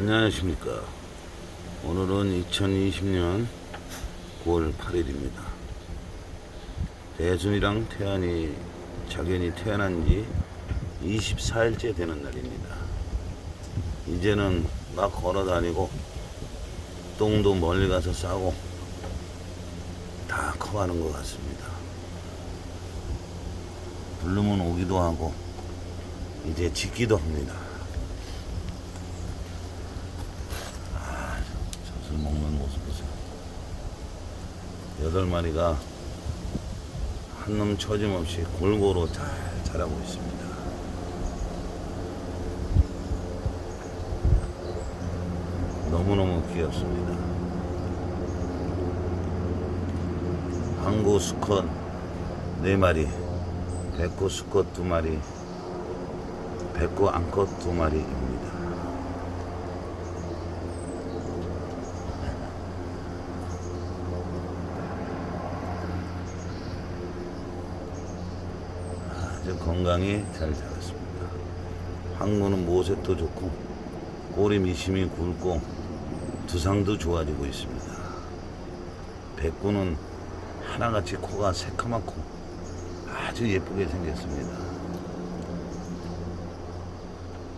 안녕하십니까. 오늘은 2020년 9월 8일입니다. 대순이랑 태안이, 자견이 태어난 지 24일째 되는 날입니다. 이제는 막 걸어 다니고, 똥도 멀리 가서 싸고, 다 커가는 것 같습니다. 부르면 오기도 하고, 이제 짖기도 합니다. 젖을 먹는 모습 보세요. 여덟 마리가 한놈 처짐없이 골고루 잘 자라고 있습니다. 너무너무 귀엽습니다. 항구 수컷 네 마리, 백구 수컷 두 마리, 백구 암컷 두 마리입니다. 아주 건강히 잘 자랐습니다. 항구는 모색도 좋고 꼬리 미심이 굵고 두상도 좋아지고 있습니다. 백구는 하나같이 코가 새카맣고 아주 예쁘게 생겼습니다.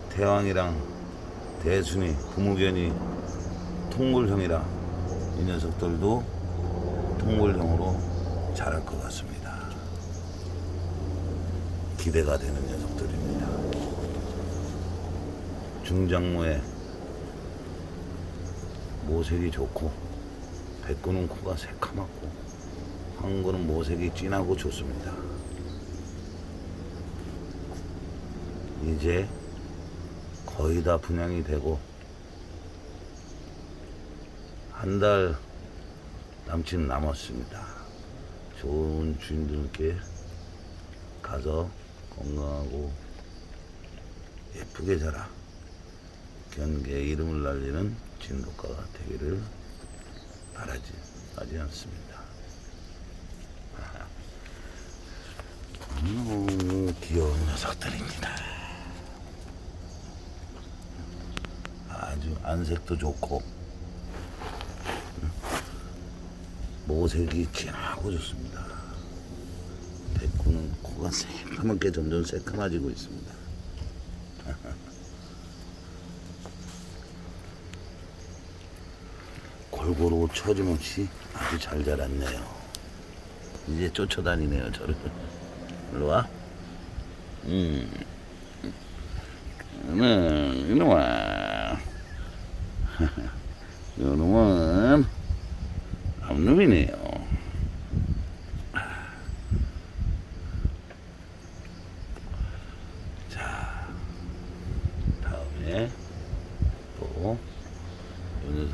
대왕이랑 대순이, 부무견이 통골형이라 이 녀석들도 통골형으로 자랄 것 같습니다. 기대가 되는 녀석들입니다. 중장모에 모색이 좋고 백구는 코가 새카맣고 황구는 모색이 진하고 좋습니다. 이제 거의 다 분양이 되고 한 달 남친 남았습니다. 좋은 주인들께 가서 건강하고 예쁘게 자라 견계 이름을 날리는 진돗가가 되기를 바라지 하지 않습니다. 너무 귀여운 녀석들입니다. 아주 안색도 좋고 모색이 진하고 좋습니다. 코가 새까맣게 점점 새까마지고 있습니다. 골고루 처짐없이 아주 잘 자랐네요. 이제 쫓아다니네요, 저를. 일로 와. 음. 음, 이놈아. 이놈은 암놈이네요. 자, 다음에 또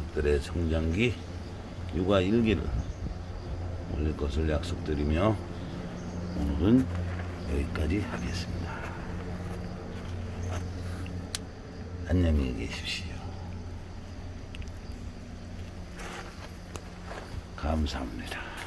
이 녀석들의 성장기 육아 일기를 올릴 것을 약속드리며 오늘은 여기까지 하겠습니다. 안녕히 계십시오. 감사합니다.